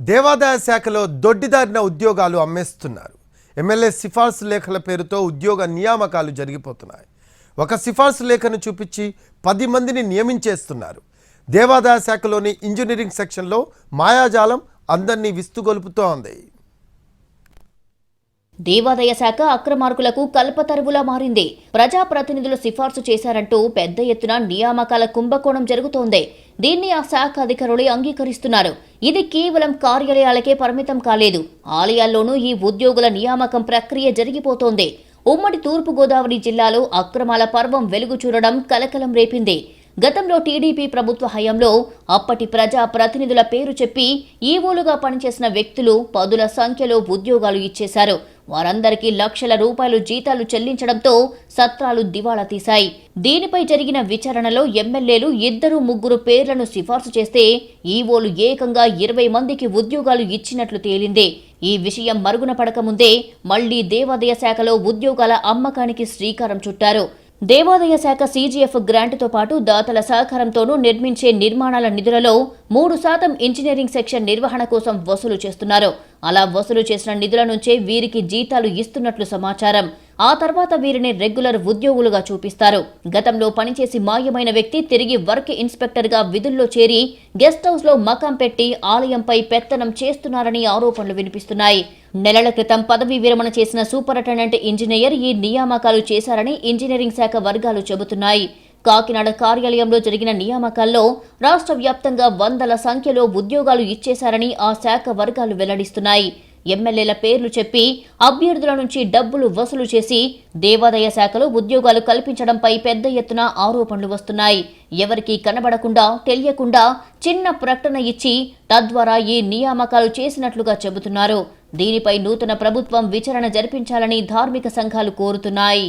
దేవాదాయ శాఖలో దొడ్డిదారిన ఉద్యోగాలు అమ్మేస్తున్నారు. ఎమ్మెల్యే సిఫార్సు లేఖల పేరుతో ఉద్యోగ నియామకాలు జరిగిపోతున్నాయి. ఒక సిఫార్సు లేఖను చూపించి పది మందిని నియమించేస్తున్నారు. దేవాదాయ శాఖలోని ఇంజనీరింగ్ సెక్షన్లో మాయాజాలం అందరినీ విస్తుగొలుపుతోంది. దేవాదాయ శాఖ అక్రమార్కులకు కల్పతరువులా మారింది. ప్రజాప్రతినిధులు సిఫార్సు చేశారంటూ పెద్ద ఎత్తున నియామకాల కుంభకోణం జరుగుతోంది. దీన్ని ఆ శాఖ అధికారులు అంగీకరిస్తున్నారు. ఇది కేవలం కార్యాలయాలకే పరిమితం కాలేదు. ఆలయాల్లోనూ ఈ ఉద్యోగుల నియామకం ప్రక్రియ జరిగిపోతోంది. ఉమ్మడి తూర్పుగోదావరి జిల్లాలో అక్రమాల పర్వం వెలుగు చూడడం కలకలం రేపింది. గతంలో టీడీపీ ప్రభుత్వ హయాంలో అప్పటి ప్రజా ప్రతినిధుల పేరు చెప్పి ఈవోలుగా పనిచేసిన వ్యక్తులు పదుల సంఖ్యలో ఉద్యోగాలు ఇచ్చేశారు. వారందరికీ లక్షల రూపాయలు జీతాలు చెల్లించడంతో సత్రాలు దివాళా తీశాయి. దీనిపై జరిగిన విచారణలో ఎమ్మెల్యేలు ఇద్దరు ముగ్గురు పేర్లను సిఫార్సు చేస్తే ఈవోలు ఏకంగా ఇరవై మందికి ఉద్యోగాలు ఇచ్చినట్లు తేలింది. ఈ విషయం మరుగున పడకముందే మళ్ళీ దేవాదాయ శాఖలో ఉద్యోగాల అమ్మకానికి శ్రీకారం చుట్టారు. దేవాదాయ శాఖ సీజీఎఫ్ గ్రాంట్తో పాటు దాతల సహకారంతోనూ నిర్మించే నిర్మాణాల నిధులలో మూడు శాతం ఇంజనీరింగ్ సెక్షన్ నిర్వహణ కోసం వసూలు చేస్తున్నారు. అలా వసూలు చేసిన నిధుల నుంచే వీరికి జీతాలు ఇస్తున్నట్లు సమాచారం. ఆ తర్వాత వీరిని రెగ్యులర్ ఉద్యోగులుగా చూపిస్తారు. గతంలో పనిచేసి మాయమైన వ్యక్తి తిరిగి వర్క్ ఇన్స్పెక్టర్గా విధుల్లో చేరి గెస్ట్ హౌస్లో మకాం పెట్టి ఆలయంపై పెత్తనం చేస్తున్నారని ఆరోపణలు వినిపిస్తున్నాయి. నెలల క్రితం పదవీ విరమణ చేసిన సూపరింటెండెంట్ ఇంజనీర్ ఈ నియామకాలు చేశారని ఇంజనీరింగ్ శాఖ వర్గాలు చెబుతున్నాయి. కాకినాడ కార్యాలయంలో జరిగిన నియామకాల్లో రాష్ట్ర వ్యాప్తంగా వందల సంఖ్యలో ఉద్యోగాలు ఇచ్చేశారని ఆ శాఖ వర్గాలు వెల్లడిస్తున్నాయి. ఎమ్మెల్యేల పేర్లు చెప్పి అభ్యర్థుల నుంచి డబ్బులు వసూలు చేసి దేవాదాయ శాఖలో ఉద్యోగాలు కల్పించడంపై పెద్ద ఎత్తున ఆరోపణలు వస్తున్నాయి. ఎవరికీ కనబడకుండా తెలియకుండా చిన్న ప్రకటన ఇచ్చి తద్వారా ఈ నియామకాలు చేసినట్లుగా చెబుతున్నారు. దీనిపై నూతన ప్రభుత్వం విచారణ జరిపించాలని ధార్మిక సంఘాలు కోరుతున్నాయి.